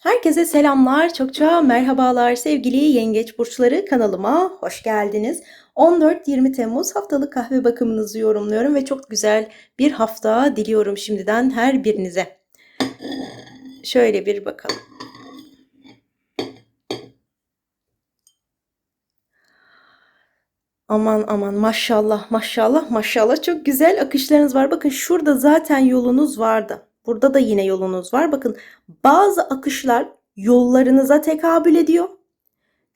Herkese selamlar, çokça merhabalar sevgili yengeç burçları kanalıma hoş geldiniz. 14-20 Temmuz haftalık kahve bakımınızı yorumluyorum ve çok güzel bir hafta diliyorum şimdiden her birinize. Şöyle bir bakalım. Aman aman maşallah maşallah maşallah çok güzel akışlarınız var. Bakın şurada zaten yolunuz vardı. Burada da yine yolunuz var. Bakın bazı akışlar yollarınıza tekabül ediyor.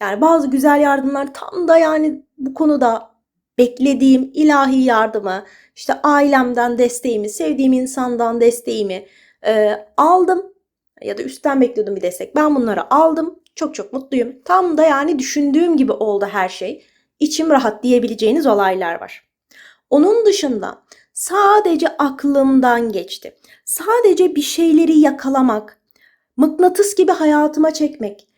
Yani bazı güzel yardımlar tam da yani bu konuda beklediğim ilahi yardımı, işte ailemden desteğimi, sevdiğim insandan desteğimi e, aldım. Ya da üstten bekliyordum bir destek. Ben bunları aldım. Çok çok mutluyum. Tam da yani düşündüğüm gibi oldu her şey. İçim rahat diyebileceğiniz olaylar var. Onun dışında sadece aklımdan geçti. Sadece bir şeyleri yakalamak, mıknatıs gibi hayatıma çekmek,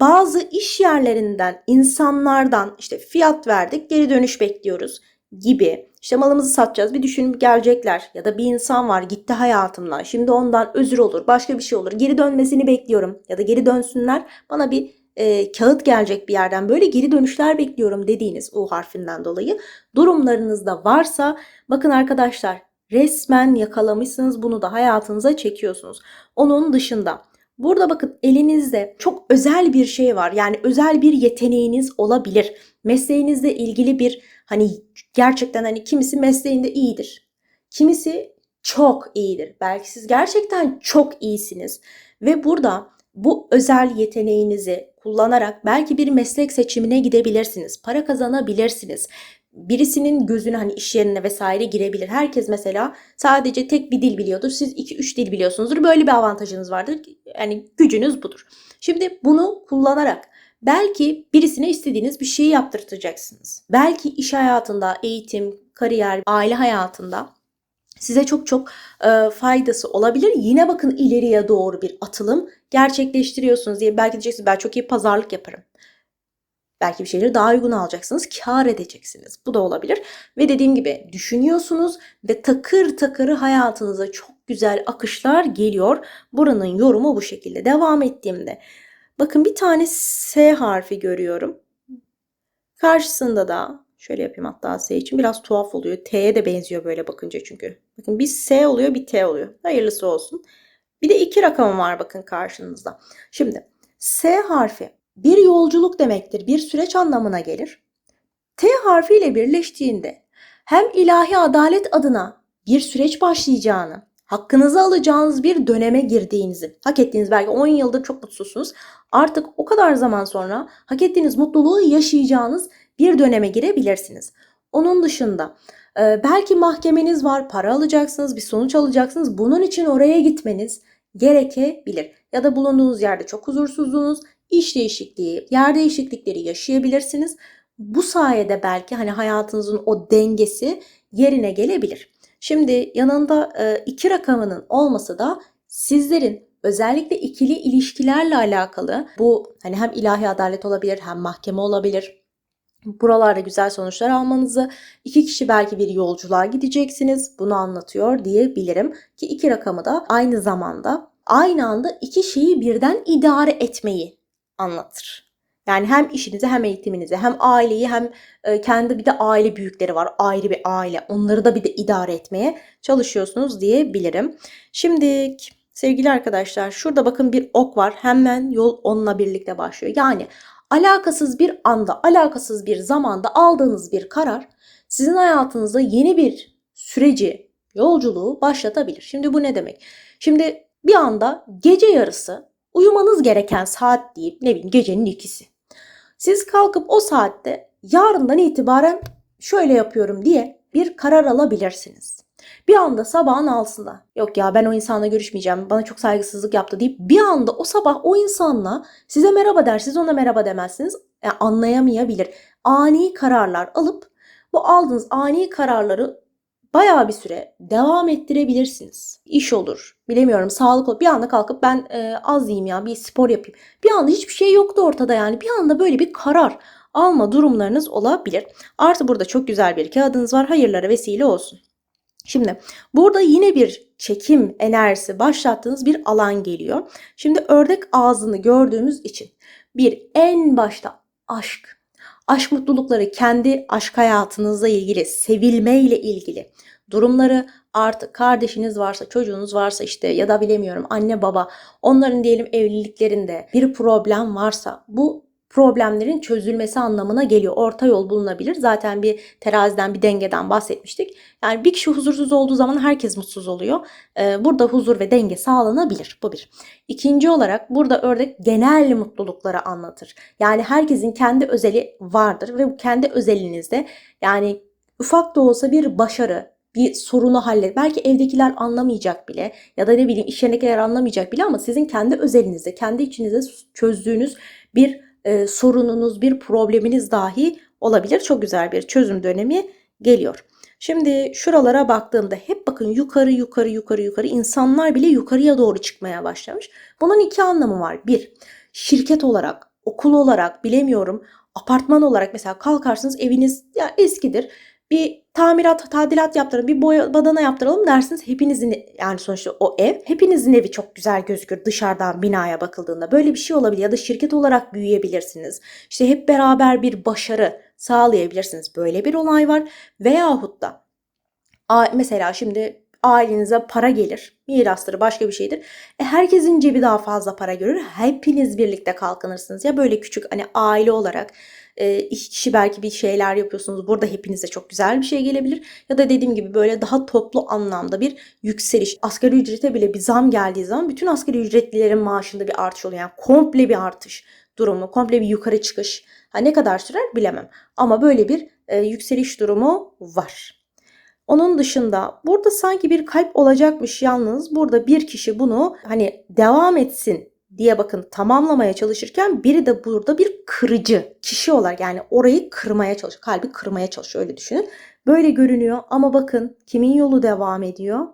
bazı iş yerlerinden, insanlardan işte fiyat verdik, geri dönüş bekliyoruz gibi. İşte malımızı satacağız, bir düşünüp gelecekler ya da bir insan var gitti hayatımdan. Şimdi ondan özür olur, başka bir şey olur. Geri dönmesini bekliyorum ya da geri dönsünler. Bana bir e, kağıt gelecek bir yerden böyle geri dönüşler bekliyorum dediğiniz U harfinden dolayı durumlarınızda varsa bakın arkadaşlar resmen yakalamışsınız bunu da hayatınıza çekiyorsunuz. Onun dışında burada bakın elinizde çok özel bir şey var. Yani özel bir yeteneğiniz olabilir. Mesleğinizle ilgili bir hani gerçekten hani kimisi mesleğinde iyidir. Kimisi çok iyidir. Belki siz gerçekten çok iyisiniz ve burada bu özel yeteneğinizi kullanarak belki bir meslek seçimine gidebilirsiniz. Para kazanabilirsiniz. Birisinin gözüne hani iş yerine vesaire girebilir. Herkes mesela sadece tek bir dil biliyordur. Siz 2-3 dil biliyorsunuzdur. Böyle bir avantajınız vardır. Yani gücünüz budur. Şimdi bunu kullanarak belki birisine istediğiniz bir şeyi yaptırtacaksınız. Belki iş hayatında, eğitim, kariyer, aile hayatında size çok çok e, faydası olabilir. Yine bakın ileriye doğru bir atılım gerçekleştiriyorsunuz diye belki diyeceksiniz ben çok iyi pazarlık yaparım. Belki bir şeyleri daha uygun alacaksınız, kar edeceksiniz. Bu da olabilir. Ve dediğim gibi düşünüyorsunuz ve takır takırı hayatınıza çok güzel akışlar geliyor. Buranın yorumu bu şekilde. Devam ettiğimde bakın bir tane S harfi görüyorum. Karşısında da şöyle yapayım hatta S için biraz tuhaf oluyor. T'ye de benziyor böyle bakınca çünkü. Bakın bir S oluyor bir T oluyor. Hayırlısı olsun. Bir de iki rakamı var bakın karşınızda. Şimdi S harfi bir yolculuk demektir. Bir süreç anlamına gelir. T harfiyle birleştiğinde hem ilahi adalet adına bir süreç başlayacağını, hakkınızı alacağınız bir döneme girdiğinizi, hak ettiğiniz belki 10 yıldır çok mutsuzsunuz. Artık o kadar zaman sonra hak ettiğiniz mutluluğu yaşayacağınız bir döneme girebilirsiniz. Onun dışında belki mahkemeniz var, para alacaksınız, bir sonuç alacaksınız. Bunun için oraya gitmeniz gerekebilir. Ya da bulunduğunuz yerde çok huzursuzluğunuz, iş değişikliği, yer değişiklikleri yaşayabilirsiniz. Bu sayede belki hani hayatınızın o dengesi yerine gelebilir. Şimdi yanında iki rakamının olması da sizlerin özellikle ikili ilişkilerle alakalı bu hani hem ilahi adalet olabilir hem mahkeme olabilir. Buralarda güzel sonuçlar almanızı, iki kişi belki bir yolculuğa gideceksiniz. Bunu anlatıyor diyebilirim ki iki rakamı da aynı zamanda aynı anda iki şeyi birden idare etmeyi anlatır. Yani hem işinizi hem eğitiminizi hem aileyi hem kendi bir de aile büyükleri var. Ayrı bir aile. Onları da bir de idare etmeye çalışıyorsunuz diyebilirim. Şimdi sevgili arkadaşlar şurada bakın bir ok var. Hemen yol onunla birlikte başlıyor. Yani alakasız bir anda, alakasız bir zamanda aldığınız bir karar sizin hayatınızda yeni bir süreci, yolculuğu başlatabilir. Şimdi bu ne demek? Şimdi bir anda gece yarısı uyumanız gereken saat deyip ne bileyim gecenin ikisi. Siz kalkıp o saatte yarından itibaren şöyle yapıyorum diye bir karar alabilirsiniz. Bir anda sabahın altında yok ya ben o insanla görüşmeyeceğim bana çok saygısızlık yaptı deyip bir anda o sabah o insanla size merhaba der siz ona merhaba demezsiniz yani anlayamayabilir. Ani kararlar alıp bu aldığınız ani kararları bayağı bir süre devam ettirebilirsiniz. İş olur, bilemiyorum sağlık olur. Bir anda kalkıp ben e, az yiyeyim ya bir spor yapayım. Bir anda hiçbir şey yoktu ortada yani. Bir anda böyle bir karar alma durumlarınız olabilir. Artı burada çok güzel bir kağıdınız var. Hayırlara vesile olsun. Şimdi burada yine bir çekim enerjisi başlattığınız bir alan geliyor. Şimdi ördek ağzını gördüğümüz için bir en başta aşk, aşk mutlulukları kendi aşk hayatınızla ilgili, sevilme ile ilgili durumları artık kardeşiniz varsa, çocuğunuz varsa işte ya da bilemiyorum anne baba onların diyelim evliliklerinde bir problem varsa bu problemlerin çözülmesi anlamına geliyor. Orta yol bulunabilir. Zaten bir teraziden, bir dengeden bahsetmiştik. Yani bir kişi huzursuz olduğu zaman herkes mutsuz oluyor. Ee, burada huzur ve denge sağlanabilir. Bu bir. İkinci olarak burada ördek genel mutlulukları anlatır. Yani herkesin kendi özeli vardır ve bu kendi özelinizde yani ufak da olsa bir başarı, bir sorunu hallet. Belki evdekiler anlamayacak bile ya da ne bileyim iş yerindekiler anlamayacak bile ama sizin kendi özelinizde, kendi içinizde çözdüğünüz bir e, sorununuz, bir probleminiz dahi olabilir. Çok güzel bir çözüm dönemi geliyor. Şimdi şuralara baktığımda hep bakın yukarı yukarı yukarı yukarı insanlar bile yukarıya doğru çıkmaya başlamış. Bunun iki anlamı var. Bir, şirket olarak, okul olarak bilemiyorum, apartman olarak mesela kalkarsınız eviniz ya eskidir bir tamirat, tadilat yaptıralım, bir boya, badana yaptıralım dersiniz. Hepinizin yani sonuçta o ev, hepinizin evi çok güzel gözükür dışarıdan binaya bakıldığında. Böyle bir şey olabilir ya da şirket olarak büyüyebilirsiniz. İşte hep beraber bir başarı sağlayabilirsiniz. Böyle bir olay var. Veyahut da mesela şimdi ailenize para gelir. Mirastır başka bir şeydir. E, herkesin cebi daha fazla para görür. Hepiniz birlikte kalkınırsınız. Ya böyle küçük hani aile olarak e, iki kişi belki bir şeyler yapıyorsunuz. Burada hepinize çok güzel bir şey gelebilir. Ya da dediğim gibi böyle daha toplu anlamda bir yükseliş. Asgari ücrete bile bir zam geldiği zaman bütün asgari ücretlilerin maaşında bir artış oluyor. Yani komple bir artış durumu, komple bir yukarı çıkış. Ha, ne kadar sürer bilemem. Ama böyle bir e, yükseliş durumu var. Onun dışında burada sanki bir kalp olacakmış yalnız burada bir kişi bunu hani devam etsin diye bakın tamamlamaya çalışırken biri de burada bir kırıcı kişi olarak yani orayı kırmaya çalışıyor. Kalbi kırmaya çalışıyor öyle düşünün. Böyle görünüyor ama bakın kimin yolu devam ediyor?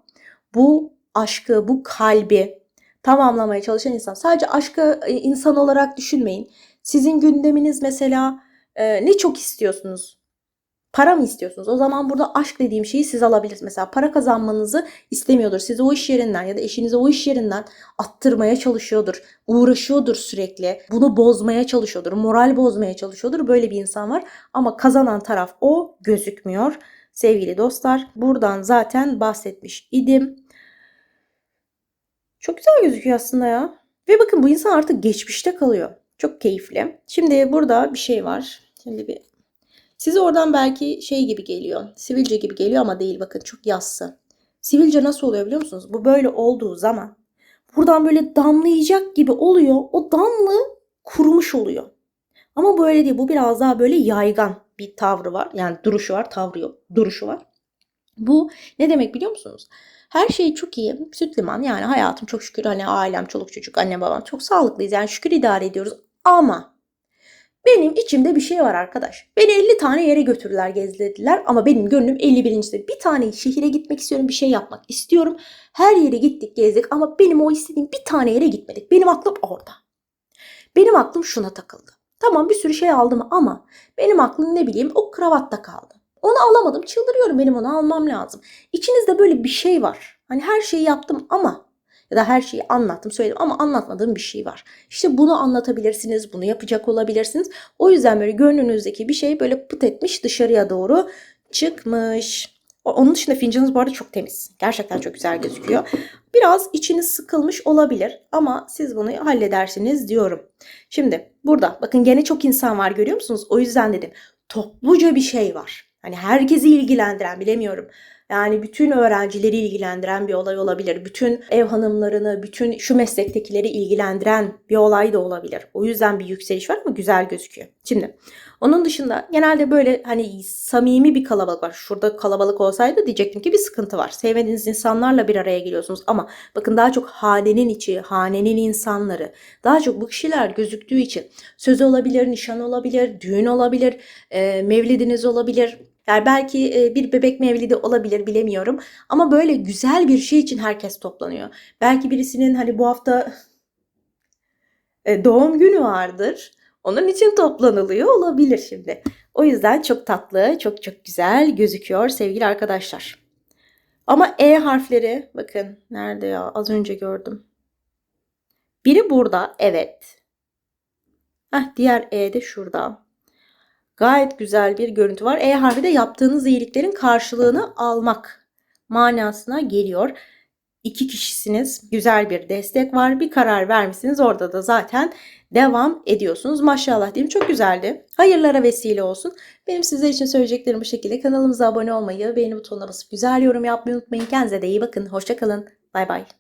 Bu aşkı, bu kalbi tamamlamaya çalışan insan. Sadece aşkı e, insan olarak düşünmeyin. Sizin gündeminiz mesela e, ne çok istiyorsunuz? Para mı istiyorsunuz? O zaman burada aşk dediğim şeyi siz alabilirsiniz. Mesela para kazanmanızı istemiyordur. Sizi o iş yerinden ya da eşinizi o iş yerinden attırmaya çalışıyordur. Uğraşıyordur sürekli. Bunu bozmaya çalışıyordur. Moral bozmaya çalışıyordur. Böyle bir insan var. Ama kazanan taraf o gözükmüyor. Sevgili dostlar buradan zaten bahsetmiş idim. Çok güzel gözüküyor aslında ya. Ve bakın bu insan artık geçmişte kalıyor. Çok keyifli. Şimdi burada bir şey var. Şimdi bir Size oradan belki şey gibi geliyor. Sivilce gibi geliyor ama değil bakın çok yassı. Sivilce nasıl oluyor biliyor musunuz? Bu böyle olduğu zaman buradan böyle damlayacak gibi oluyor. O damlı kurumuş oluyor. Ama böyle değil. Bu biraz daha böyle yaygan bir tavrı var. Yani duruşu var. Tavrı yok. Duruşu var. Bu ne demek biliyor musunuz? Her şey çok iyi. Süt liman yani hayatım çok şükür hani ailem, çoluk çocuk, anne babam çok sağlıklıyız. Yani şükür idare ediyoruz. Ama benim içimde bir şey var arkadaş. Beni 50 tane yere götürdüler, gezdirdiler ama benim gönlüm 51. Bir tane şehire gitmek istiyorum, bir şey yapmak istiyorum. Her yere gittik, gezdik ama benim o istediğim bir tane yere gitmedik. Benim aklım orada. Benim aklım şuna takıldı. Tamam bir sürü şey aldım ama benim aklım ne bileyim o kravatta kaldı. Onu alamadım, çıldırıyorum benim onu almam lazım. İçinizde böyle bir şey var. Hani her şeyi yaptım ama ya da her şeyi anlattım söyledim ama anlatmadığım bir şey var. İşte bunu anlatabilirsiniz, bunu yapacak olabilirsiniz. O yüzden böyle gönlünüzdeki bir şey böyle pıt etmiş dışarıya doğru çıkmış. Onun dışında fincanınız bu arada çok temiz. Gerçekten çok güzel gözüküyor. Biraz içiniz sıkılmış olabilir ama siz bunu halledersiniz diyorum. Şimdi burada bakın gene çok insan var görüyor musunuz? O yüzden dedim topluca bir şey var. Hani herkesi ilgilendiren bilemiyorum. Yani bütün öğrencileri ilgilendiren bir olay olabilir. Bütün ev hanımlarını, bütün şu meslektekileri ilgilendiren bir olay da olabilir. O yüzden bir yükseliş var ama güzel gözüküyor. Şimdi onun dışında genelde böyle hani samimi bir kalabalık var. Şurada kalabalık olsaydı diyecektim ki bir sıkıntı var. Sevmediğiniz insanlarla bir araya geliyorsunuz ama bakın daha çok hanenin içi, hanenin insanları, daha çok bu kişiler gözüktüğü için söz olabilir, nişan olabilir, düğün olabilir, e, mevlidiniz olabilir, yani belki bir bebek mevlidi olabilir bilemiyorum. Ama böyle güzel bir şey için herkes toplanıyor. Belki birisinin hani bu hafta e, doğum günü vardır. Onun için toplanılıyor olabilir şimdi. O yüzden çok tatlı, çok çok güzel gözüküyor sevgili arkadaşlar. Ama E harfleri bakın nerede ya az önce gördüm. Biri burada evet. Heh, diğer E de şurada. Gayet güzel bir görüntü var. E harfi de yaptığınız iyiliklerin karşılığını almak manasına geliyor. İki kişisiniz. Güzel bir destek var. Bir karar vermişsiniz. Orada da zaten devam ediyorsunuz. Maşallah diyeyim. Çok güzeldi. Hayırlara vesile olsun. Benim sizler için söyleyeceklerim bu şekilde. Kanalımıza abone olmayı, beğeni butonuna basıp güzel yorum yapmayı unutmayın. Kendinize de iyi bakın. Hoşçakalın. Bay bay.